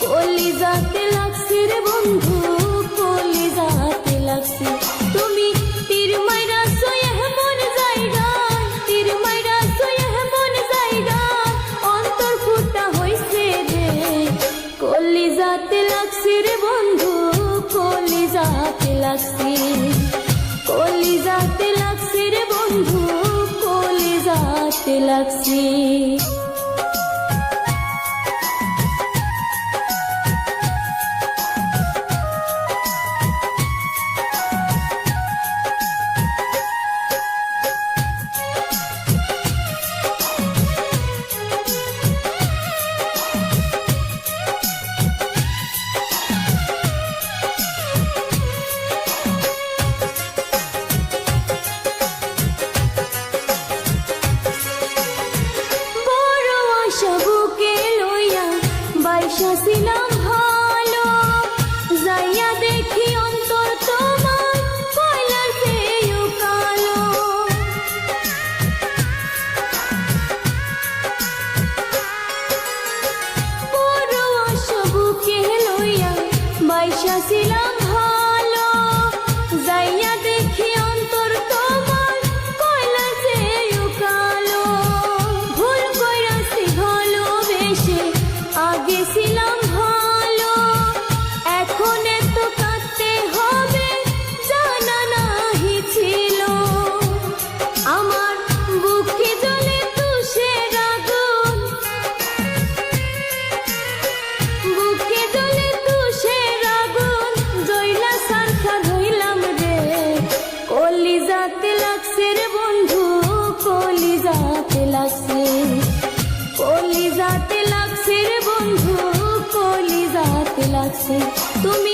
কলিজাতে লাগছে রে বন্ধু, কলিজাতে লাগছে। তুমি তীর মাইরা সয়ে মন জায়গা তীর মাইরা সয়ে মন জায়গা অন্তর ফুটা হইছে রে। কলিজাতে লাগছে রে বন্ধু, কলিজাতে লাগছে। কলিজাতে লাগছে রে বন্ধু, কলিজাতে লাগছে। ছিলাম ভালো যাইয়া দেখি অন্তর তোমার কয়লার চেয়েও কালো। বড় আশা লইয়া বাইশা বন্ধু কলিজাতে লাগছে। তুমি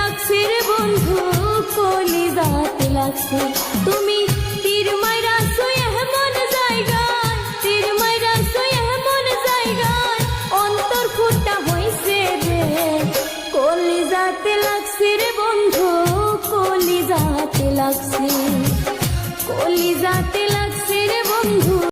কাছের বন্ধু, কলি দাঁতে লাগছে। তুমি তীর মায়রা সুই মন জায়গা তীর মায়রা সুই মন জায়গা অন্তর ফুটা হইছে রে কলি যাতে লাগছে রে বন্ধু, কলি যাতে লাগছে। কলি যাতে লাগছে রে বন্ধু।